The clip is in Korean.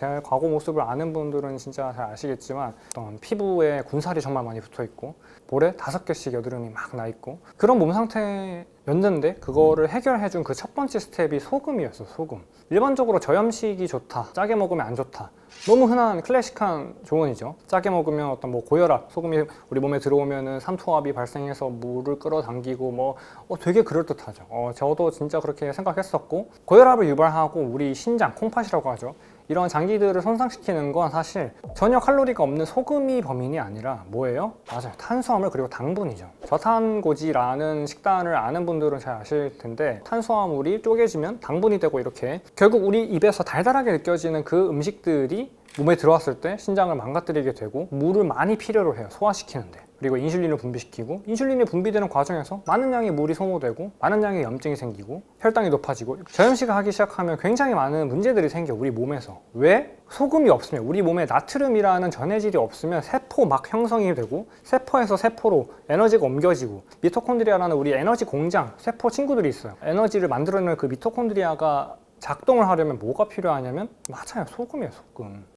제 과거 모습을 아는 분들은 진짜 잘 아시겠지만 어떤 피부에 군살이 정말 많이 붙어 있고 볼에 다섯 개씩 여드름이 막 나 있고 그런 몸 상태였는데 그거를 해결해 준 그 첫 번째 스텝이 소금이었어 소금. 일반적으로 저염식이 좋다 짜게 먹으면 안 좋다. 너무 흔한 클래식한 조언이죠. 짜게 먹으면 어떤 뭐 고혈압 소금이 우리 몸에 들어오면은 삼투압이 발생해서 물을 끌어당기고 뭐 어, 되게 그럴듯하죠. 어, 저도 진짜 그렇게 생각했었고 고혈압을 유발하고 우리 신장 콩팥이라고 하죠 이런 장기들을 손상시키는 건 사실 전혀 칼로리가 없는 소금이 범인이 아니라 뭐예요? 맞아요. 탄수화물 그리고 당분이죠. 저탄고지라는 식단을 아는 분들은 잘 아실 텐데 탄수화물이 쪼개지면 당분이 되고 이렇게 결국 우리 입에서 달달하게 느껴지는 그 음식들이 몸에 들어왔을 때 신장을 망가뜨리게 되고 물을 많이 필요로 해요. 소화시키는데. 그리고 인슐린을 분비시키고 인슐린이 분비되는 과정에서 많은 양의 물이 소모되고 많은 양의 염증이 생기고 혈당이 높아지고 저염식을 하기 시작하면 굉장히 많은 문제들이 생겨 우리 몸에서 왜 소금이 없으면 우리 몸에 나트륨이라는 전해질이 없으면 세포 막 형성이 되고 세포에서 세포로 에너지가 옮겨지고 미토콘드리아라는 우리 에너지 공장 세포 친구들이 있어요 에너지를 만들어내는 그 미토콘드리아가 작동을 하려면 뭐가 필요하냐면 맞아요 소금이에요 소금